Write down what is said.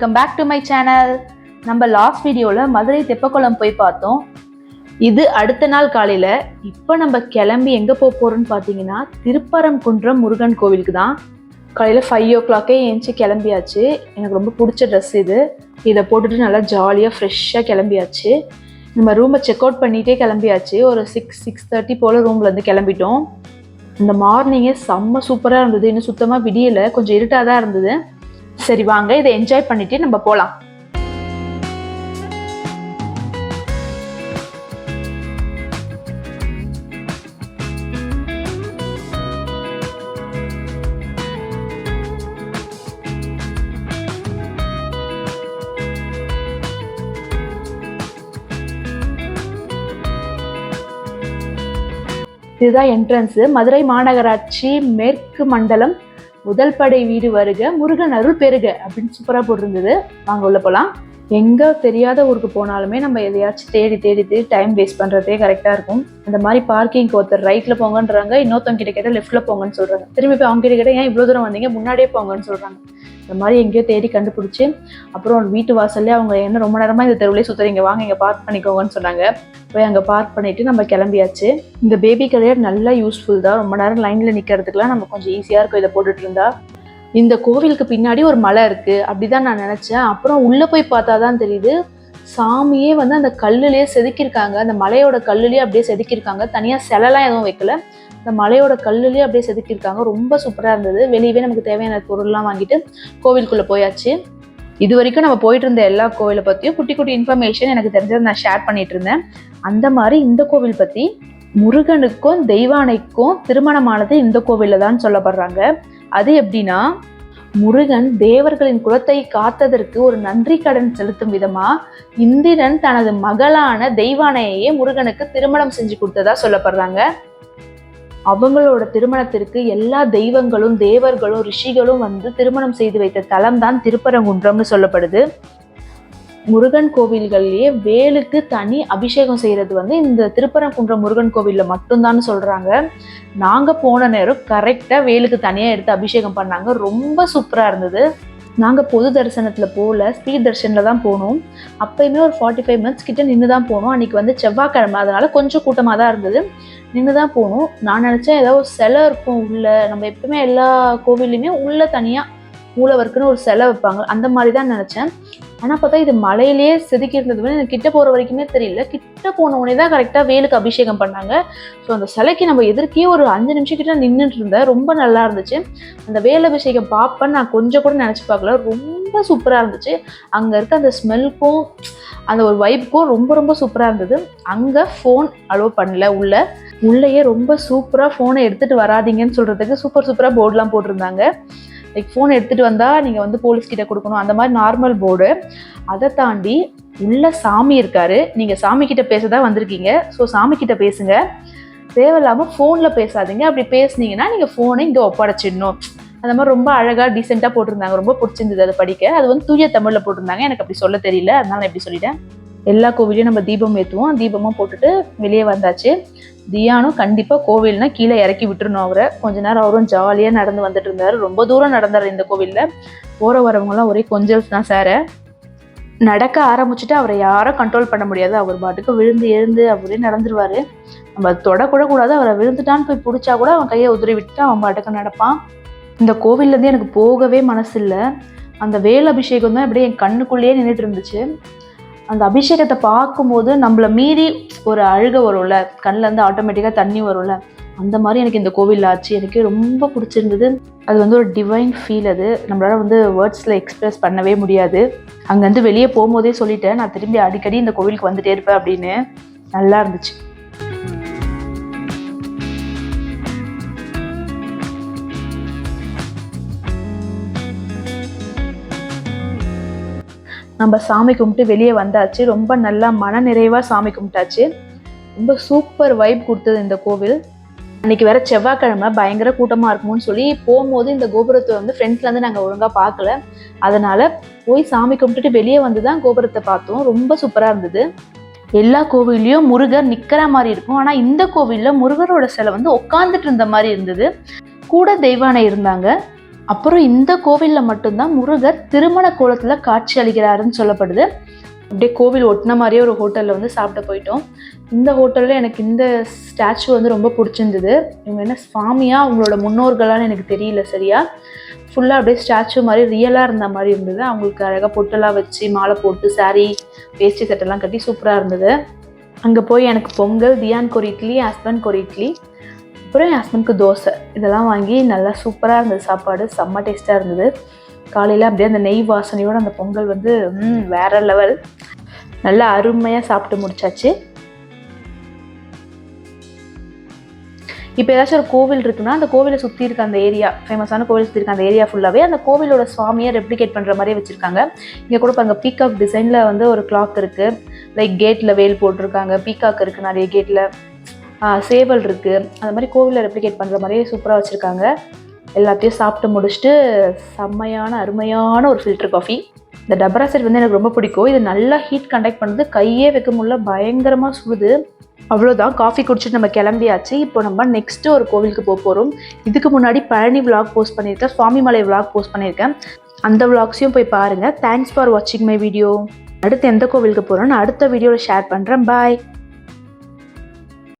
Welcome back to my channel நம்ம last வீடியோவில் மதுரை தெப்பக்குளம் போய் பார்த்தோம். இது அடுத்த நாள் காலையில். இப்போ நம்ம கிளம்பி எங்கே போக போகிறோம்னு பார்த்தீங்கன்னா திருப்பரங்குன்றம் முருகன் கோவிலுக்கு தான். காலையில் ஃபைவ் ஓ கிளாக்கே ஏஞ்சி கிளம்பியாச்சு. எனக்கு ரொம்ப பிடிச்ச ட்ரெஸ் இது. இதை போட்டுட்டு நல்லா ஜாலியாக ஃப்ரெஷ்ஷாக கிளம்பியாச்சு. நம்ம ரூமை செக் அவுட் பண்ணிகிட்டே கிளம்பியாச்சு. ஒரு சிக்ஸ் சிக்ஸ் தேர்ட்டி போல் ரூம்லேருந்து கிளம்பிட்டோம். இந்த மார்னிங்கே செம்ம சூப்பராக இருந்தது. இன்னும் சுத்தமாக விடியலை. கொஞ்சம் இருட்டாக தான் இருந்தது. சரி வாங்க இதை என்ஜாய் பண்ணிட்டு நம்ம போகலாம் இதுதான் என்ட்ரன்ஸு மதுரை மாநகராட்சி மேற்கு மண்டலம் முதல் படை வீடு வருக முருகன் அருள் பெருக அப்படின்னு சூப்பராக போட்டிருந்தது. வாங்க உள்ள போகலாம் எங்கே தெரியாத ஊருக்கு போனாலுமே நம்ம எதையாச்சும் தேடி தேடி தேடி டைம் வேஸ்ட் பண்ணுறதே கரெக்டாக இருக்கும். அந்த மாதிரி பார்க்கிங்க்கு ஒருத்தர் ரைட்டில் போங்கன்றாங்க இன்னொருத்தவங்க கிட்ட கேட்டால் லெஃப்ட்டில் போங்கன்னு சொல்கிறாங்க திரும்பி போய் அவங்க கிட்ட கேட்டால் ஏன் இவ்வளோ தூரம் வந்தீங்க? முன்னாடியே போங்கன்னு சொல்கிறாங்க இந்த மாதிரி எங்கேயோ தேடி கண்டுபிடிச்சி அப்புறம் வீட்டு வாசல்லே அவங்க என்ன ரொம்ப நேரமாக இந்த தெருவிலே சுற்றுறீங்க வாங்க இங்கே பார்க் பண்ணிக்கோங்கன்னு சொன்னாங்க. போய் அங்கே பார்க் பண்ணிட்டு நம்ம கிளம்பியாச்சு. இந்த பேபி கடையர் நல்லா யூஸ்ஃபுல் தான். ரொம்ப நேரம் லைனில் நிற்கிறதுக்குலாம் நம்ம கொஞ்சம் ஈஸியாக இருக்கும் இதை போட்டுட்டு இருந்தா. இந்த கோவிலுக்கு பின்னாடி ஒரு மலை இருக்குது அப்படி தான் நான் நினச்சேன். அப்புறம் உள்ளே போய் பார்த்தா தான் தெரியுது சாமியே வந்து அந்த கல்லுலேயே செதுக்கியிருக்காங்க. அந்த மலையோட கல்லுலேயே அப்படியே செதுக்கியிருக்காங்க. தனியாக சிலைலாம் எதுவும் வைக்கல. இந்த மலையோட கல்லுலேயே அப்படியே செதுக்கியிருக்காங்க. ரொம்ப சூப்பராக இருந்தது. வெளியவே நமக்கு தேவையான பொருள்லாம் வாங்கிட்டு கோவிலுக்குள்ளே போயாச்சு. இது வரைக்கும் நம்ம போயிட்டு இருந்த எல்லா கோவிலை பற்றியும் குட்டி குட்டி இன்ஃபர்மேஷன் எனக்கு தெரிஞ்சதை நான் ஷேர் பண்ணிட்டு இருந்தேன் அந்த மாதிரி இந்த கோவில் பற்றி முருகனுக்கும் தெய்வானைக்கும் திருமணமானது இந்த கோவிலில் தான் சொல்லப்படுறாங்க. அது எப்படின்னா முருகன் தேவர்களின் குலத்தை காத்ததற்கு ஒரு நன்றி கடன் செலுத்தும் விதமா இந்திரன் தனது மகளான தெய்வானையே முருகனுக்கு திருமணம் செஞ்சு கொடுத்ததா சொல்லப்படுறாங்க. அவங்களோட திருமணத்திற்கு எல்லா தெய்வங்களும் தேவர்களும் ரிஷிகளும் வந்து திருமணம் செய்து வைத்த தலம் தான் திருப்பரங்குன்றம்னு சொல்லப்படுது. முருகன் கோவில்கள்லயே வேலுக்கு தனி அபிஷேகம் செய்யறது வந்து இந்த திருப்பரங்குன்றம் முருகன் கோவில்ல மட்டும்தான் சொல்றாங்க. நாங்க போன நேரம் கரெக்டா வேலுக்கு தனியா எடுத்து அபிஷேகம் பண்ணாங்க. ரொம்ப சூப்பரா இருந்தது. நாங்கள் பொது தரிசனத்தில் போகல ஸ்ரீ தரிசனில் தான் போனோம். அப்போயுமே ஒரு ஃபார்ட்டி ஃபைவ் மினிட்ஸ் கிட்ட நின்று தான் போனோம். அன்றைக்கி வந்து செவ்வாய்க்கிழமை அதனால் கொஞ்சம் கூட்டமாக தான் இருந்தது. நின்று தான் போகணும் நான் நினச்சேன் ஏதோ ஒரு சிலை இருக்கும் உள்ளே. நம்ம எப்பவுமே எல்லா கோவில்லையுமே உள்ளே தனியாக மூலவருக்குன்னு ஒரு சிலை வைப்பாங்க. அந்த மாதிரி தான் நினச்சேன். ஆனால் பார்த்தா இது மலையிலேயே செதுக்கி இருந்தது வந்து எனக்கு கிட்ட போகிற வரைக்குமே தெரியல. கிட்ட போன உடனே தான் கரெக்டாக வேலுக்கு அபிஷேகம் பண்ணாங்க. ஸோ அந்த சிலைக்கு நம்ம எதிர்க்கே ஒரு அஞ்சு நிமிஷம் கிட்ட நின்றுட்டு இருந்தேன். ரொம்ப நல்லா இருந்துச்சு. அந்த வேல் அபிஷேகம் பார்ப்பேன்னு நான் கொஞ்சம் கூட நினச்சி பார்க்கல. ரொம்ப சூப்பராக இருந்துச்சு. அங்கே இருக்க அந்த ஸ்மெல்க்கும் அந்த ஒரு வைப்புக்கும் ரொம்ப ரொம்ப சூப்பராக இருந்தது. அங்கே ஃபோன் அலோவ் பண்ணல. உள்ள உள்ளேயே ரொம்ப சூப்பராக ஃபோனை எடுத்துகிட்டு வராதீங்கன்னு சொல்கிறதுக்கு சூப்பர் சூப்பராக போர்டெலாம் போட்டிருந்தாங்க. லைக் ஃபோன் எடுத்துகிட்டு வந்தால் நீங்கள் வந்து போலீஸ்கிட்ட கொடுக்கணும். அந்த மாதிரி நார்மல் போர்டு அதை தாண்டி உள்ள சாமி இருக்காரு. நீங்கள் சாமி கிட்ட பேச தான் வந்திருக்கீங்க. ஸோ சாமி கிட்ட பேசுங்க. தேவையில்லாமல் ஃபோனில் பேசாதீங்க. அப்படி பேசுனீங்கன்னா நீங்கள் ஃபோனை இங்கே ஒப்படைச்சிடணும். அந்த மாதிரி ரொம்ப அழகாக டீசெண்டாக போட்டிருந்தாங்க. ரொம்ப பிடிச்சிருந்தது அதை படிக்க. அது வந்து தூய தமிழில் போட்டிருந்தாங்க. எனக்கு அப்படி சொல்ல தெரியல. அதனால நான் எப்படி சொல்லிட்டேன்? எல்லா கோவிலையும் நம்ம தீபம் ஏற்றுவோம் தீபமும் போட்டுட்டு வெளியே வந்தாச்சு. தியானும் கண்டிப்பாக கோவில்னா கீழே இறக்கி விட்டுருணும் அவரை. கொஞ்ச நேரம் அவரும் ஜாலியாக நடந்து வந்துட்டு இருந்தார். ரொம்ப தூரம் நடந்தார் இந்த கோவிலில். போகிற வரவங்கலாம் ஒரே கொஞ்சல்ஸ் தான் சார நடக்க ஆரம்பிச்சுட்டு அவரை யாரும் கண்ட்ரோல் பண்ண முடியாது. அவர் பாட்டுக்கு விழுந்து எழுந்து அவரே நடந்துருவார். நம்ம தொடக்கூட கூடாது அவரை விழுந்துட்டான்னு போய் பிடிச்சா கூட அவன் கையை உதிரி விட்டு அவன் பாட்டுக்கு நடப்பான். இந்த கோவில்லேருந்து எனக்கு போகவே மனசு இல்லை. அந்த வேல் அபிஷேகம் தான் அப்படியே என் கண்ணுக்குள்ளேயே நின்றுட்டு இருந்துச்சு. அந்த அபிஷேகத்தை பார்க்கும்போது நம்மளை மீறி ஒரு அழுக வரும்ல? கண்ணிலேருந்து ஆட்டோமேட்டிக்காக தண்ணி வரும்ல? அந்த மாதிரி எனக்கு இந்த கோவில் ஆச்சு. எனக்கு ரொம்ப பிடிச்சிருந்தது. அது வந்து ஒரு டிவைன் ஃபீல் அது. நம்மளால் வந்து வேர்ட்ஸில் எக்ஸ்பிரஸ் பண்ணவே முடியாது. அங்கேருந்து வெளியே போகும்போதே சொல்லிட்டேன். நான் திரும்பி அடிக்கடி இந்த கோவிலுக்கு வந்துட்டே இருப்பேன் அப்படின்னு. நல்லா இருந்துச்சு. நம்ம சாமி கும்பிட்டு வெளியே வந்தாச்சு. ரொம்ப நல்லா மன நிறைவாக சாமி கும்பிட்டாச்சு. ரொம்ப சூப்பர் வைப் கொடுத்தது இந்த கோவில். அன்னைக்கு வேற செவ்வாய்க்கிழமை பயங்கர கூட்டமாக இருக்கும்னு சொல்லி போகும்போது இந்த கோபுரத்தை வந்து ஃப்ரெண்ட்ஸ்லேருந்து நாங்கள் ஒழுங்காக பார்க்கல. அதனால் போய் சாமி கும்பிட்டுட்டு வெளியே வந்து தான் கோபுரத்தை பார்த்தோம். ரொம்ப சூப்பராக இருந்தது. எல்லா கோவில்லையும் முருகர் நிற்கிற மாதிரி இருக்கும். ஆனால் இந்த கோவிலில் முருகரோட சிலை வந்து உட்காந்துட்டு இருந்த மாதிரி இருந்தது. கூட தெய்வானை இருந்தாங்க. அப்புறம் இந்த கோவிலில் மட்டும்தான் முருகர் திருமண கோலத்தில் காட்சி அளிக்கிறாருன்னு சொல்லப்படுது. அப்படியே கோவில் ஒட்டின மாதிரியே ஒரு ஹோட்டலில் வந்து சாப்பிட போயிட்டோம். இந்த ஹோட்டலில் எனக்கு இந்த ஸ்டாச்சு வந்து ரொம்ப பிடிச்சிருந்தது. இவங்க என்ன சுவாமியா அவங்களோட முன்னோர்களான்னு எனக்கு தெரியல சரியா? ஃபுல்லாக அப்படியே ஸ்டாச்சு மாதிரி ரியலாக இருந்த மாதிரி இருந்தது. அவங்களுக்கு அழகாக பொட்டெல்லாம் வச்சு மாலை போட்டு saree வேஸ்டி செட்டெல்லாம் கட்டி சூப்பராக இருந்தது. அங்கே போய் எனக்கு பொங்கல் தியான் கொரி இட்லி ஹஸ்பண்ட் கொரி இட்லி. அப்புறம் என் ஹஸ்பண்ட்க்கு தோசை. இதெல்லாம் வாங்கி நல்லா சூப்பராக இருந்தது. சாப்பாடு செம்ம டேஸ்ட்டாக இருந்தது. காலையில் அப்படியே அந்த நெய் வாசனையோட அந்த பொங்கல் வந்து வேற லெவல் நல்லா அருமையாக சாப்பிட்டு முடிச்சாச்சு. இப்போ ஏதாச்சும் ஒரு கோவில் இருக்குன்னா அந்த கோவிலை சுற்றி இருக்க அந்த ஏரியா ஃபேமஸான கோவில் சுற்றி இருக்க அந்த ஏரியா ஃபுல்லாகவே அந்த கோவிலோட சுவாமியை ரெப்ளிகேட் பண்ணுற மாதிரியே வச்சுருக்காங்க. இங்கே கூட பாருங்க பீகாக் டிசைனில் வந்து ஒரு கிளாக் இருக்குது லைக் கேட்டில் வேல் போட்டிருக்காங்க. பீகாக் இருக்குது நிறைய கேட்டில் சேவல் இருக்குது அந்த மாதிரி கோவிலில் ரெப்ளிகேட் பண்ணுற மாதிரியே சூப்பராக வச்சுருக்காங்க. எல்லாத்தையும் சாப்பிட்டு முடிச்சுட்டு செம்மையான அருமையான ஒரு ஃபில்டர் காஃபி இந்த டபரா செட் வந்து எனக்கு ரொம்ப பிடிக்கும். இது நல்லா ஹீட் கண்டக்ட் பண்ணுது. கையே வைக்க முடியல பயங்கரமாக சுடுது அவ்வளோதான் காஃபி குடிச்சிட்டு நம்ம கிளம்பியாச்சு. இப்போ நம்ம நெக்ஸ்ட்டு ஒரு கோவிலுக்கு போக போகிறோம் இதுக்கு முன்னாடி பழனி vlog போஸ்ட் பண்ணியிருக்கேன். சுவாமிமலை vlog போஸ்ட் பண்ணியிருக்கேன். அந்த vlogsயும் போய் பாருங்கள் தேங்க்ஸ் ஃபார் வாட்சிங் மை வீடியோ அடுத்து எந்த கோவிலுக்கு போகிறோன்னு அடுத்த வீடியோவில் ஷேர் பண்ணுறேன் பாய்